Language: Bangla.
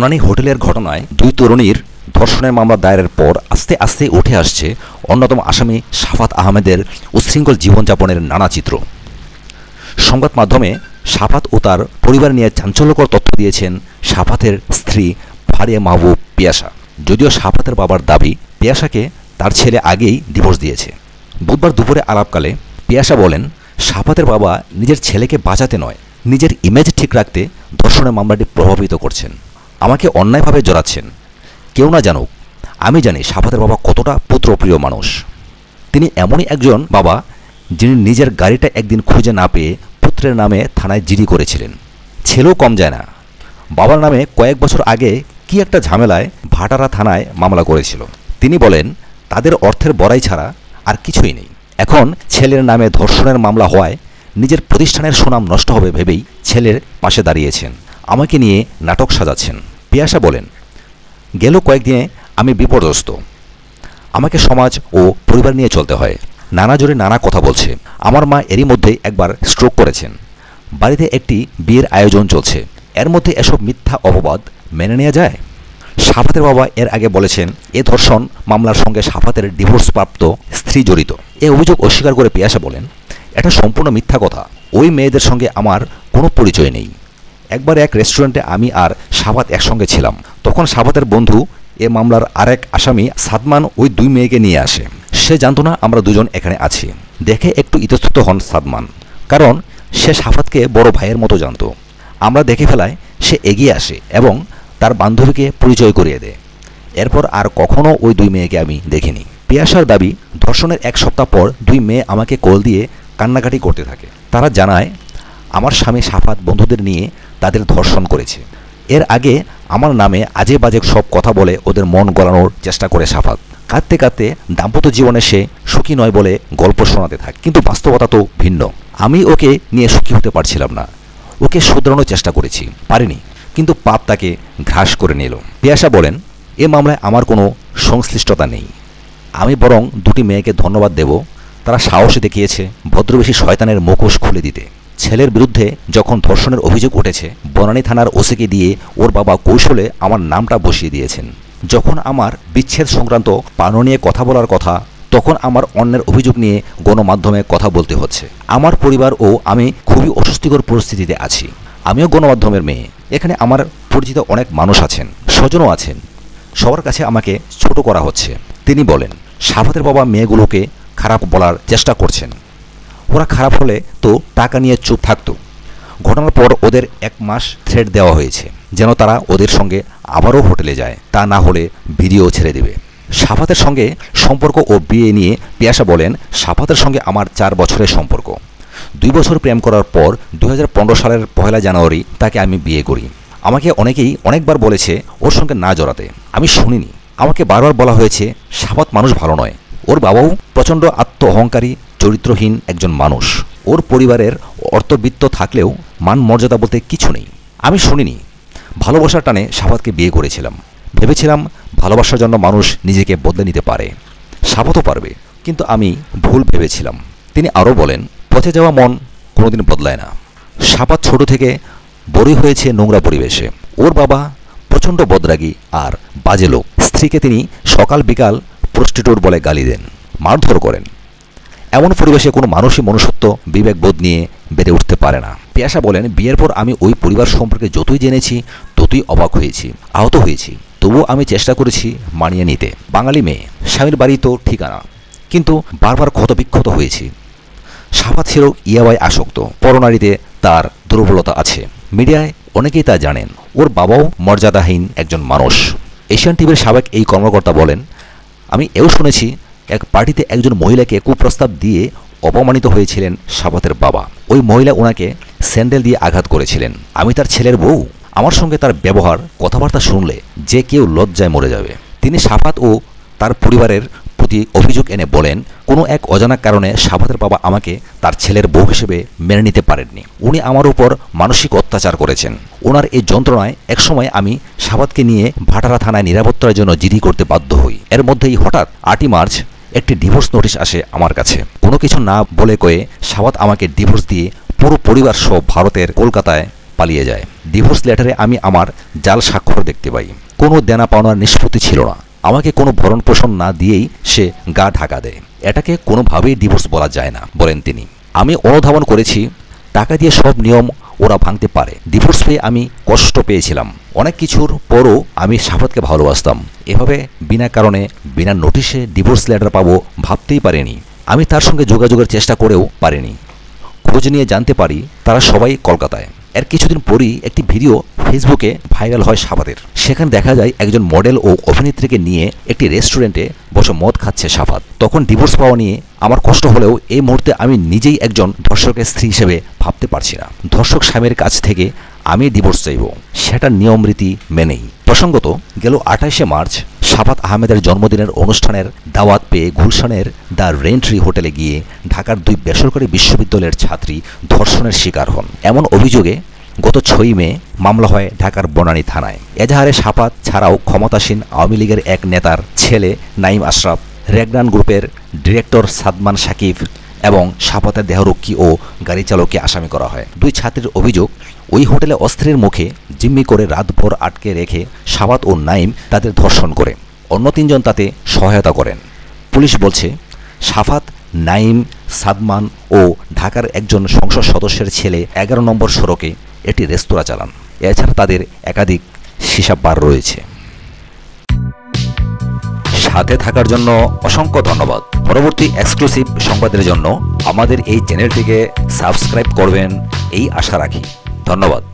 বনানী হোটেলের ঘটনায় দুই তরুণীর ধর্ষণের মামলা দায়েরের পর আস্তে আস্তে উঠে আসছে অন্যতম আসামি সাফাত আহমেদের উচ্ছৃঙ্খল জীবনযাপনের নানা চিত্র। সংবাদ মাধ্যমে সাফাত ও তার পরিবার নিয়ে চাঞ্চল্যকর তথ্য দিয়েছেন সাফাতের স্ত্রী ফারিয়া মাহবুব পিয়াসা। যদিও সাফাতের বাবার দাবি, পিয়াসাকে তার ছেলে আগেই ডিভোর্স দিয়েছে। বুধবার দুপুরে আলাপকালে পিয়াসা বলেন সাফাতের বাবা নিজের ছেলেকে বাঁচাতে নয়, নিজের ইমেজ ঠিক রাখতে ধর্ষণের মামলাটি প্রভাবিত করছেন। আমাকে অন্যায়ভাবে জড়াচ্ছেন। কেউ না জানুক, আমি জানি সাফাতের বাবা কতটা পুত্রপ্রিয় মানুষ। তিনি এমনই একজন বাবা, যিনি নিজের গাড়িটা একদিন খুঁজে না পেয়ে পুত্রের নামে থানায় জিডি করেছিলেন। ছেলেও কম যায় না। বাবার নামে কয়েক বছর আগে কি একটা ঝামেলায় ভাটারা থানায় মামলা করেছিল। তিনি বলেন, তাদের অর্থের বড়াই ছাড়া আর কিছুই নেই। এখন ছেলের নামে ধর্ষণের মামলা হওয়ায় নিজের প্রতিষ্ঠানের সুনাম নষ্ট হবে ভেবেই ছেলের পাশে দাঁড়িয়েছেন। আমাকে নিয়ে নাটক সাজাচ্ছেন। পিয়াসা বলেন, গেল কয়েকদিনে আমি বিপর্যস্ত। আমাকে সমাজ ও পরিবার নিয়ে চলতে হয়। নানা জোরে নানা কথা বলছে। আমার মা এরই মধ্যে একবার স্ট্রোক করেছেন। বাড়িতে একটি বিয়ের আয়োজন চলছে। এর মধ্যে এসব মিথ্যা অপবাদ মেনে নেওয়া যায়? সাফাতের বাবা এর আগে বলেছেন, এ ধর্ষণ মামলার সঙ্গে সাফাতের ডিভোর্সপ্রাপ্ত স্ত্রী জড়িত। এ অভিযোগ অস্বীকার করে পিয়াসা বলেন, এটা সম্পূর্ণ মিথ্যা কথা। ওই মেয়েদের সঙ্গে আমার কোনো পরিচয় নেই। একবার এক রেস্টুরেন্টে আমি আর সাবাত একসঙ্গে ছিলাম। তখন সাবাতের বন্ধু এ মামলার আরেক আসামি সাদমান ওই দুই মেয়েকে নিয়ে আসে। সে জানতো না আমরা দুজন এখানে আছি। দেখে একটু ইতস্তত হন সাদমান। কারণ সে সাফাতকে বড় ভাইয়ের মতো জানতো। আমরা দেখে ফেলায় সে এগিয়ে আসে এবং তার বান্ধবীকে পরিচয় করিয়ে দেয়। এরপর আর কখনও ওই দুই মেয়েকে আমি দেখিনি। পিয়াসার দাবি, ধর্ষণের এক সপ্তাহ পর দুই মেয়ে আমাকে কল দিয়ে কান্নাকাটি করতে থাকে। তারা জানায়, আমার স্বামী সাফাত বন্ধুদের নিয়ে তাদের ধর্ষণ করেছে। এর আগে আমার নামে আজে বাজে সব কথা বলে ওদের মন গলানোর চেষ্টা করে সাফাত। কাঁদতে কাঁদতে দাম্পত্য জীবনে সে সুখী নয় বলে গল্প শোনাতে থাকে। কিন্তু বাস্তবতা তো ভিন্ন। আমি ওকে নিয়ে সুখী হতে পারছিলাম না। ওকে শুধরানোর চেষ্টা করেছি। পারিনি। কিন্তু পাপ তাকে ঘ্রাস করে নিল। পিয়াসা বলেন, এ মামলায় আমার কোনো সংশ্লিষ্টতা নেই। আমি বরং দুটি মেয়েকে ধন্যবাদ দেব। তারা সাহসী দেখিয়েছে। ভদ্রবেশী শয়তানের মুখোশ খুলে দিতে। ছেলের বিরুদ্ধে যখন ধর্ষণের অভিযোগ উঠেছে, বনানী থানার ওসিকে দিয়ে ওর বাবা কৌশলে আমার নামটা বসিয়ে দিয়েছেন। যখন আমার বিচ্ছেদ সংক্রান্ত পানো নিয়ে কথা বলার কথা, তখন আমার অন্যের অভিযোগ নিয়ে গণমাধ্যমে কথা বলতে হচ্ছে। আমার পরিবার ও আমি খুবই অস্বস্তিকর পরিস্থিতিতে আছি। আমিও গণমাধ্যমের মেয়ে। এখানে আমার পরিচিত অনেক মানুষ আছেন, স্বজনও আছেন। সবার কাছে আমাকে ছোট করা হচ্ছে। তিনি বলেন সাফাতের বাবা মেয়েগুলোকে খারাপ বলার চেষ্টা করছেন। ওরা খারাপ হলে তো টাকা নিয়ে চুপ থাকতো। ঘটনার পর ওদের এক মাস থ্রেড দেওয়া হয়েছে, যেন তারা ওদের সঙ্গে আবারও হোটেলে যায়, তা না হলে ভিডিও ছেড়ে দেবে। সাফাতের সঙ্গে সম্পর্ক ও বিয়ে নিয়ে পিয়াসা বলেন, সাফাতের সঙ্গে আমার চার বছরের সম্পর্ক। দুই বছর প্রেম করার পর দু হাজার পনেরো সালের পহেলা জানুয়ারি তাকে আমি বিয়ে করি। আমাকে অনেকেই অনেকবার বলেছে, ওর সঙ্গে না জড়াতে। আমি শুনিনি। আমাকে বারবার বলা হয়েছে, সাফাত মানুষ ভালো নয়। ওর বাবাও প্রচণ্ড আত্ম অহংকারী চরিত্রহীন একজন মানুষ। ওর পরিবারের অর্থবিত্ত থাকলেও মান মর্যাদা বলতে কিছু নেই। আমি শুনিনি। ভালোবাসার টানে সাফাতকে বিয়ে করেছিলাম। ভেবেছিলাম ভালোবাসার জন্য মানুষ নিজেকে বদলে নিতে পারে। সাফাতও পারবে, কিন্তু আমি ভুল ভেবেছিলাম। তিনি আরও বলেন পচে যাওয়া মন কোনোদিন বদলায় না। সাপাত ছোট থেকে বড়ই হয়েছে নোংরা পরিবেশে। ওর বাবা প্রচণ্ড বদরাগী আর বাজে লোক। স্ত্রীকে তিনি সকাল বিকাল প্রস্টিটিউট বলে গালি দেন। মারধর করেন। এমন পরিবেশে কোনো মানুষই মনুষ্যত্ব বিবেকবোধ নিয়ে বেড়ে উঠতে পারে না। পিয়াসা বলেন, বিয়ের পর আমি ওই পরিবার সম্পর্কে যতই জেনেছি, ততই অবাক হয়েছি, আহত হয়েছি। তবুও আমি চেষ্টা করেছি মানিয়ে নিতে। বাঙালি মেয়ে, স্বামীর বাড়ি তো ঠিকানা। কিন্তু বারবার ক্ষতবিক্ষত হয়েছি। সাফাত ছিল ইয়াবাই আসক্ত। পরনারীতে তার দুর্বলতা আছে। মিডিয়ায় অনেকেই তা জানেন। ওর বাবাও মর্যাদাহীন একজন মানুষ। এশিয়ান টিভির সাবেক এই কর্মকর্তা বলেন, আমি এও শুনেছি এক পার্টিতে একজন মহিলাকে কুপ্রস্তাব দিয়ে অপমানিত হয়েছিলেন সাফাতের বাবা। ওই মহিলা ওনাকে স্যান্ডেল দিয়ে আঘাত করেছিলেন। আমি তার ছেলের বউ। আমার সঙ্গে তার ব্যবহার, কথাবার্তা শুনলে যে কেউ লজ্জায় মরে যাবে। তিনি সাফাত ও তার পরিবারের প্রতি অভিযোগ এনে বলেন, কোনো এক অজানা কারণে সাফাতের বাবা আমাকে তার ছেলের বউ হিসেবে মেনে নিতে পারেননি। উনি আমার উপর মানসিক অত্যাচার করেছেন। ওনার এই যন্ত্রণায় একসময় আমি সাফাতকে নিয়ে ভাটারা থানায় নিরাপত্তার জন্য জিডি করতে বাধ্য হই। এর মধ্যেই হঠাৎ আটই মার্চ একটি ডিভোর্স নোটিশ আসে আমার কাছে। কোনো কিছু না বলে কয়ে সাবাত আমাকে ডিভোর্স দিয়ে পুরো পরিবার সহ ভারতের কলকাতায় পালিয়ে যায়। ডিভোর্স লেটারে আমি আমার জাল স্বাক্ষর দেখতে পাই। কোনো দেনা পাওনার নিষ্পত্তি ছিল না। আমাকে কোনো ভরণ পোষণ না দিয়েই সে গা ঢাকা দেয়। এটাকে কোনোভাবেই ডিভোর্স বলা যায় না, বলেন তিনি। আমি অনুধাবন করেছি, টাকা দিয়ে সব নিয়ম ওরা ভাঙতে পারে। ডিভোর্স পেয়ে আমি কষ্ট পেয়েছিলাম। অনেক কিছুর পরও আমি সাফাতকে ভালোবাসতাম। এভাবে বিনা কারণে, বিনা নোটিশে ডিভোর্স লেটার পাবো ভাবতেই পারিনি। আমি তার সঙ্গে যোগাযোগের চেষ্টা করেও পারিনি। খোঁজ নিয়ে জানতে পারি তারা সবাই কলকাতায়। এর কিছুদিন পরই একটি ভিডিও ফেসবুকে ভাইরাল হয় সাফাতের। সেখানে দেখা যায় একজন মডেল ও অভিনেত্রীকে নিয়ে একটি রেস্টুরেন্টে বসে মদ খাচ্ছে সাফাত। তখন ডিভোর্স পাওয়া নিয়ে আমার কষ্ট হলেও এই মুহূর্তে আমি নিজেই একজন ধর্ষকের স্ত্রী হিসেবে ভাবতে পারছি না। ধর্ষক স্বামীর কাছ থেকে আমি ডিভোর্স চাইব। সেটা নিয়ম রীতি মেনেই। প্রসঙ্গত, গেল আঠাইশে মার্চ সাফাত আহমেদের জন্মদিনের অনুষ্ঠানের দাওয়াত পেয়ে গুলশানের দ্য রেন্ট্রি হোটেলে গিয়ে ঢাকার দুই বেসরকারি বিশ্ববিদ্যালয়ের ছাত্রী ধর্ষণের শিকার হন। এমন অভিযোগে গত ছয়ই মে মামলা হয় ঢাকার বনানী থানায়। এজাহারে সাফাত ছাড়াও ক্ষমতাসীন আওয়ামী লীগের এক নেতার ছেলে নাইম আশরাফ, রেগনান গ্রুপের ডিরেক্টর সাদমান সাকিব এবং সাফাতের দেহরক্ষী ও গাড়ি চালককে আসামি করা হয়। দুই ছাত্রীর অভিযোগ ওই হোটেলে অস্ত্রের মুখে জিম্মি করে রাতভর আটকে রেখে সাবাত ও নাইম তাদের ধর্ষণ করে। অন্য তিনজন তাতে সহায়তা করেন। পুলিশ বলছে, সাফাত, নাইম, সাদমান ও ঢাকার একজন সংসদ সদস্যের ছেলে এগারো নম্বর সড়কে একটি রেস্তোরাঁ চালান। এছাড়া তাদের একাধিক হিসাব বার রয়েছে। সাথে থাকার জন্য অসংখ্য ধন্যবাদ। পরবর্তী এক্সক্লুসিভ সংবাদের জন্য আমাদের এই চ্যানেলটিকে সাবস্ক্রাইব করবেন, এই আশা রাখি। ধন্যবাদ